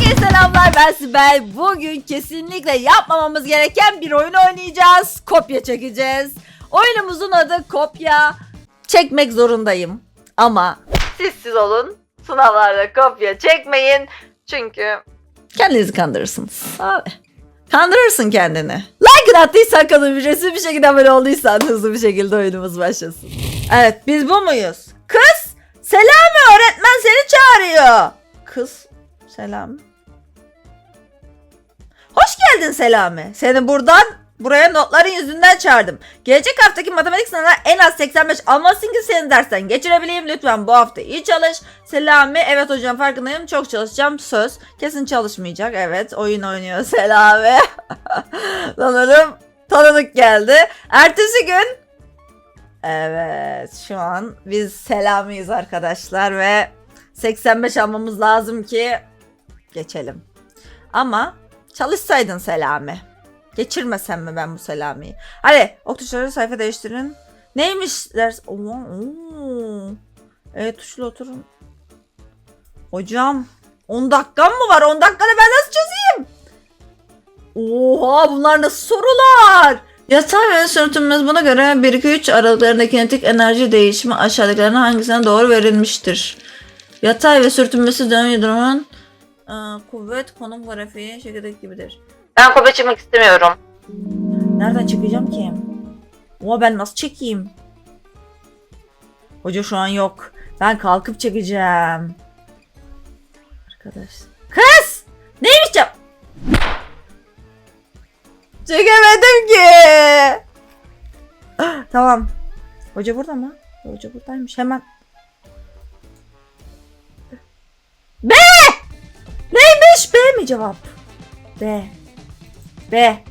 Herkese selamlar ben Sibel. Bugün kesinlikle yapmamamız gereken bir oyun oynayacağız. Kopya çekeceğiz. Oyunumuzun adı kopya. Çekmek zorundayım. Ama siz siz olun. Sınavlarda kopya çekmeyin. Çünkü kendinizi kandırırsınız. Abi. Kandırırsın kendini. Like attıysan kanal ücretsiz bir şekilde abone olduysan hızlı bir şekilde oyunumuz başlasın. Evet biz bu muyuz? Kız Selami öğretmen seni çağırıyor. Kız Selami. Hoş geldin Selami. Seni buradan buraya notların yüzünden çağırdım. Gelecek haftaki matematik sınavına en az 85 almalısın ki senin dersten geçirebileyim. Lütfen bu hafta iyi çalış. Selami evet hocam farkındayım çok çalışacağım söz. Kesin çalışmayacak evet oyun oynuyor Selami. Sanırım tanıdık geldi. Ertesi gün Evet şu an biz Selami'yiz arkadaşlar ve 85 almamız lazım ki geçelim. Ama çalışsaydın Selami. Geçirmesem mi ben bu Selami'yi? Hadi ok tuşları sayfa değiştirin. Neymiş ders? Oo, oo. Evet tuşla oturun. Hocam 10 dakikam mı var? 10 dakikada ben nasıl çözeyim? Oha bunlar nasıl sorular? Yatay ve sürtünmez buna göre 1-2-3 aralıklarında kinetik enerji değişimi aşağıdakilerden hangisine doğru verilmiştir? Yatay ve sürtünmesiz dönem yıldırımın e, kuvvet konum grafiği şekildeki gibidir. Ben kuvvet çekmek istemiyorum. Nereden çekeceğim ki? Oha ben nasıl çekeyim? Hoca şu an yok. Ben kalkıp çekeceğim. Arkadaş. Kız! Neymiş ya? Çekemedim ki. tamam. Hoca burada mı? Hoca buradaymış. Hemen. Cevap? B. B.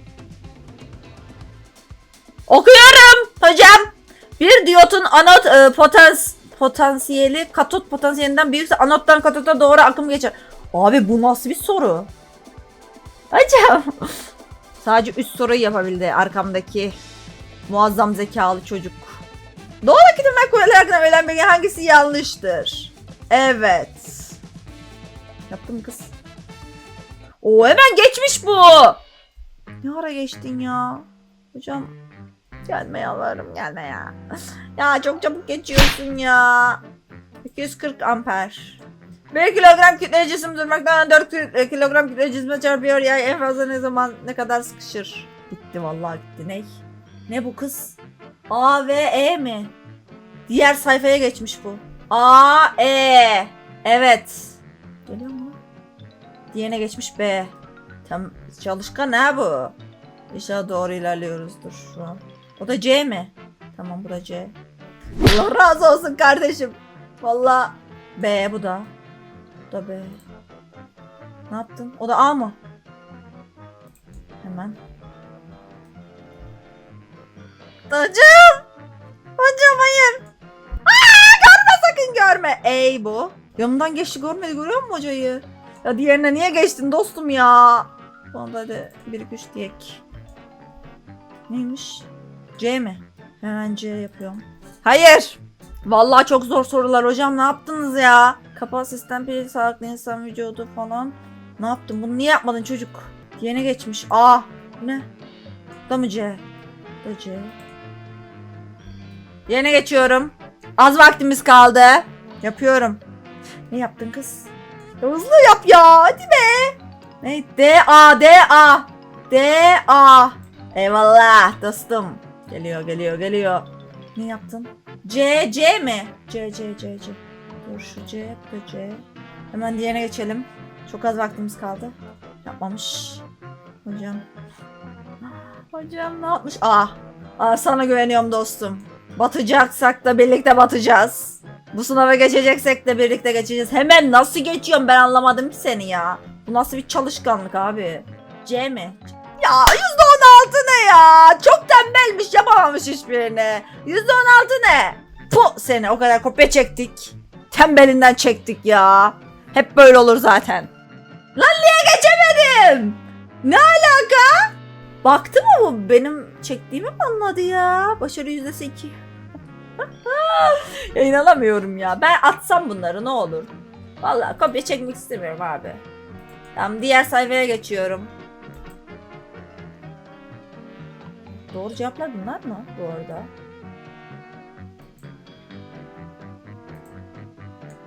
Okuyorum hocam. Bir diyotun anot e, potans potansiyeli katot potansiyelinden büyükse anottan katota doğru akım geçer. Abi bu nasıl bir soru? Hocam. Sadece üst soruyu yapabildi arkamdaki muazzam zekalı çocuk. Doğru akıtımlar kuvvetler hakkında verilen bilgi hangisi yanlıştır? Evet. Yaptım kız. Oo hemen geçmiş bu. Ne ara geçtin ya? Hocam gelme yalvarırım gelme ya. Ya çok çabuk geçiyorsun ya. 240 amper. 1 kilogram kütle cisim durmaktan 4 ki- kilogram kütle cisme çarpıyor ya en fazla ne zaman ne kadar sıkışır. Gitti vallahi gitti ne? Ne bu kız? A ve E mi? Diğer sayfaya geçmiş bu. A E. Evet. Geliyor mu? Diğerine geçmiş B. Tam çalışkan ne bu? İnşallah doğru ilerliyoruzdur şu an. O da C mi? Tamam bu da C. Allah razı olsun kardeşim. Vallahi B bu da. Bu da B. Ne yaptın? O da A mı? Hemen. Hocam! Hocam hayır. Aa, görme sakın görme. Ey bu. Yanından geçti görmedi görüyor musun hocayı? Ya diğerine niye geçtin dostum ya? Bana da hadi 1 2 3 diyek. Neymiş? C mi? Hemen C yapıyorum. Hayır. Vallahi çok zor sorular hocam. Ne yaptınız ya? Kapalı sistem pili sağlıklı insan vücudu falan. Ne yaptın? Bunu niye yapmadın çocuk? Yeni geçmiş. A. Ne? Da mı C? Da C. Yeni geçiyorum. Az vaktimiz kaldı. Yapıyorum. Ne yaptın kız? Hızlı yap ya. Hadi be. Ne? D A D A. D A. Eyvallah dostum. Geliyor geliyor geliyor. Ne yaptın? C C mi? C C C C. Dur şu C bu C. Hemen diğerine geçelim. Çok az vaktimiz kaldı. Yapmamış. Hocam. Hocam ne yapmış? Aa. Aa sana güveniyorum dostum. Batacaksak da birlikte batacağız. Bu sınava geçeceksek de birlikte geçeceğiz. Hemen nasıl geçiyorum ben anlamadım ki seni ya. Bu nasıl bir çalışkanlık abi? C mi? Ya %16 ne ya? Çok tembelmiş yapamamış hiçbirini. %16 ne? Puh seni o kadar kopya çektik. Tembelinden çektik ya. Hep böyle olur zaten. Lan niye geçemedim? Ne alaka? Baktı mı bu benim çektiğimi mi anladı ya? Başarı yüzdesi iki. ya inanamıyorum ya. Ben atsam bunları ne olur. Vallahi kopya çekmek istemiyorum abi. Tamam diğer sayfaya geçiyorum. Doğru cevaplar bunlar mı bu arada?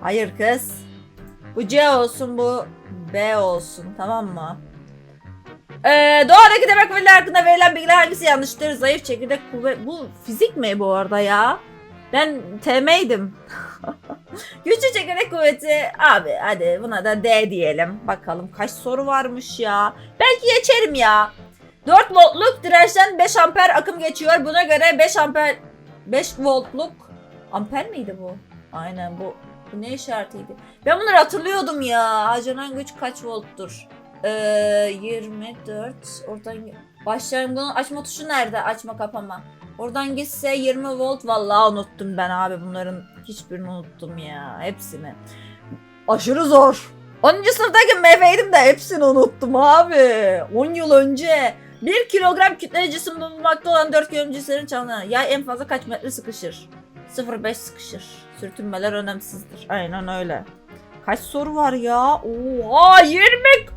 Hayır kız. Bu C olsun bu B olsun tamam mı? Ee, doğadaki demek kuvvetler hakkında verilen bilgiler hangisi yanlıştır? Zayıf çekirdek kuvvet. Bu fizik mi bu arada ya? Ben TM'ydim. Güçlü çekirdek kuvveti. Abi hadi buna da D diyelim. Bakalım kaç soru varmış ya. Belki geçerim ya. 4 voltluk dirençten 5 amper akım geçiyor. Buna göre 5 amper 5 voltluk amper miydi bu? Aynen bu. Bu ne işaretiydi? Ben bunları hatırlıyordum ya. Harcanan güç kaç volttur? Ee, 24. Oradan. Bunun açma tuşu nerede? Açma kapama. Oradan gitse 20 volt. Vallahi unuttum ben abi. Bunların hiçbirini unuttum ya. Hepsini. Aşırı zor. 10. sınıftaki meyveydim de hepsini unuttum abi. 10 yıl önce. 1 kilogram kütleli cisim bulunmakta olan 4 kilogram cisimlerin çalınır. Yay en fazla kaç metre sıkışır? 0.5 sıkışır. Sürtünmeler önemsizdir. Aynen öyle. Kaç soru var ya? Oha 20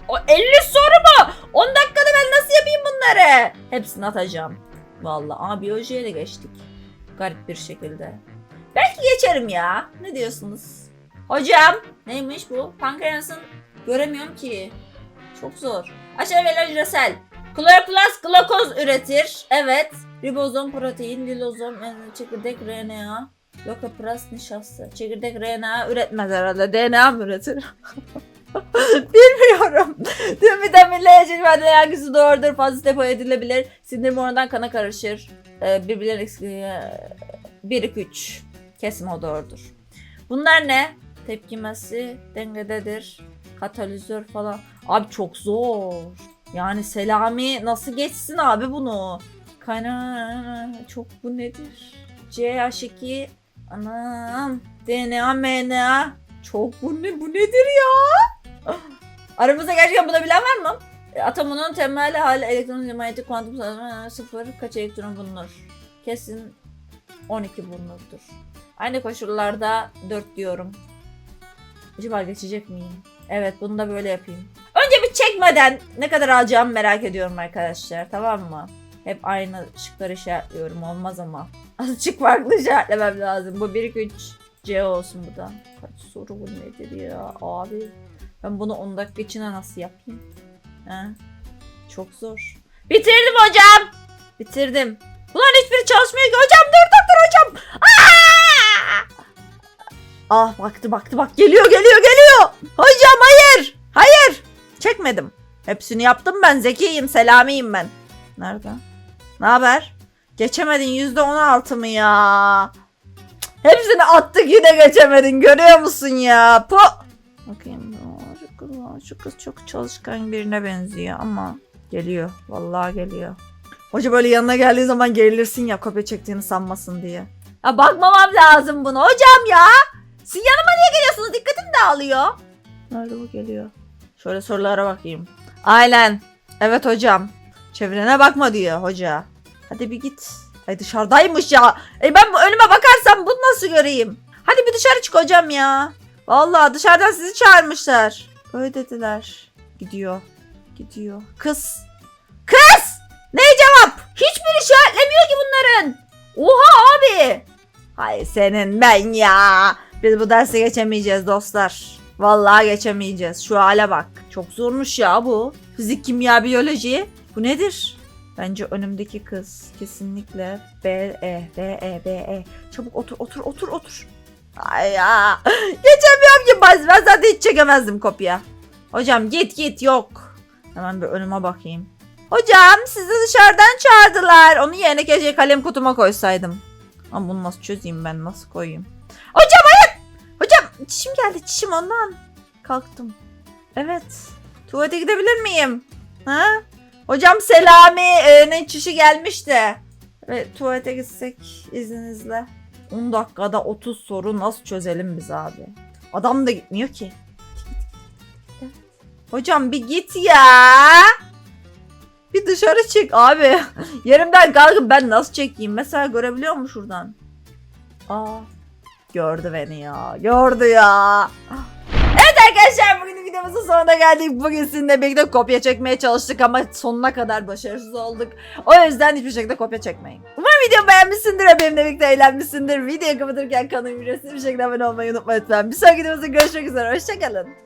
o 50 soru mu? 10 dakikada ben nasıl yapayım bunları? Hepsini atacağım. Vallahi ama biyolojiye de geçtik. Garip bir şekilde. Belki geçerim ya. Ne diyorsunuz? Hocam neymiş bu? Pankreasın göremiyorum ki. Çok zor. Aşağı hücresel. Kloroplast glukoz üretir. Evet. Ribozom protein, lilozom, çekirdek RNA. Lokapras nişasta. Çekirdek RNA üretmez herhalde. DNA mı üretir? Bilmiyorum. Tüm vitaminle maddeler hangisi doğrudur? Fazla depo edilebilir. Sindirim oranından kana karışır. Ee, birbirlerinin eksikliği. 1 2 3. Kesin o doğrudur. Bunlar ne? Tepkimesi dengededir. Katalizör falan. Abi çok zor. Yani Selami nasıl geçsin abi bunu? Kaynağı çok bu nedir? CH2 anam DNA MNA çok bu ne bu nedir ya? Aramızda gerçekten bunu bilen var mı? E, Atomunun temel hali elektron manyetik kuantum sayısı sıfır kaç elektron bulunur? Kesin 12 bulunurdur. Aynı koşullarda 4 diyorum. Acaba geçecek miyim? Evet bunu da böyle yapayım. Önce bir çekmeden ne kadar alacağımı merak ediyorum arkadaşlar tamam mı? Hep aynı şıkları işaretliyorum olmaz ama. Azıcık farklı işaretlemem lazım. Bu 1 2 3 C olsun bu da. Kaç soru bu nedir ya abi? Ben bunu 10 dakika içinde nasıl yapayım? He? Çok zor. Bitirdim hocam. Bitirdim. Ulan hiçbiri çalışmıyor ki hocam dur dur dur hocam. Aa! Ah baktı baktı bak geliyor geliyor geliyor. Hocam hayır. Hayır. Çekmedim. Hepsini yaptım ben zekiyim selamiyim ben. Nerede? Ne haber? Geçemedin yüzde on altı mı ya? Hepsini attık yine geçemedin görüyor musun ya? Po. Bakayım. Kız, şu kız çok çalışkan birine benziyor ama geliyor. Vallahi geliyor. Hoca böyle yanına geldiği zaman gerilirsin ya kopya çektiğini sanmasın diye. Ya bakmamam lazım bunu hocam ya. Siz yanıma niye geliyorsunuz? Dikkatim dağılıyor. Nerede bu geliyor? Şöyle sorulara bakayım. Aynen. Evet hocam. Çevrene bakma diyor hoca. Hadi bir git. Ay dışarıdaymış ya. E ben önüme bakarsam bunu nasıl göreyim? Hadi bir dışarı çık hocam ya. Vallahi dışarıdan sizi çağırmışlar. Böyle dediler. Gidiyor. Gidiyor. Kız. Kız! Ne cevap? Hiçbir işaretlemiyor ki bunların. Oha abi. Hay senin ben ya. Biz bu derse geçemeyeceğiz dostlar. Vallahi geçemeyeceğiz. Şu hale bak. Çok zormuş ya bu. Fizik, kimya, biyoloji. Bu nedir? Bence önümdeki kız kesinlikle B E B E B E. Çabuk otur otur otur otur. Ay ya. Geçemiyorum ki ben, ben zaten hiç çekemezdim kopya. Hocam git git yok. Hemen bir önüme bakayım. Hocam sizi dışarıdan çağırdılar. Onun yerine keşke kalem kutuma koysaydım. Ama bunu nasıl çözeyim ben nasıl koyayım? Hocam hayır. Hocam çişim geldi çişim ondan. Kalktım. Evet. Tuvalete gidebilir miyim? Ha? Hocam Selami'nin çişi gelmiş de. Evet tuvalete gitsek izninizle. 10 dakikada 30 soru nasıl çözelim biz abi? Adam da gitmiyor ki. Hocam bir git ya. Bir dışarı çık abi. Yerimden kalkıp ben nasıl çekeyim? Mesela görebiliyor mu şuradan? Aa. Gördü beni ya. Gördü ya. Evet arkadaşlar bugün videomuzun sonuna geldik. Bugün sizinle birlikte kopya çekmeye çalıştık ama sonuna kadar başarısız olduk. O yüzden hiçbir şekilde kopya çekmeyin. Umarım video beğenmişsindir ve benimle birlikte eğlenmişsindir. Videoyu kapatırken kanalıma bir şekilde abone olmayı unutma lütfen. Bir sonraki videomuzda görüşmek üzere. Hoşçakalın.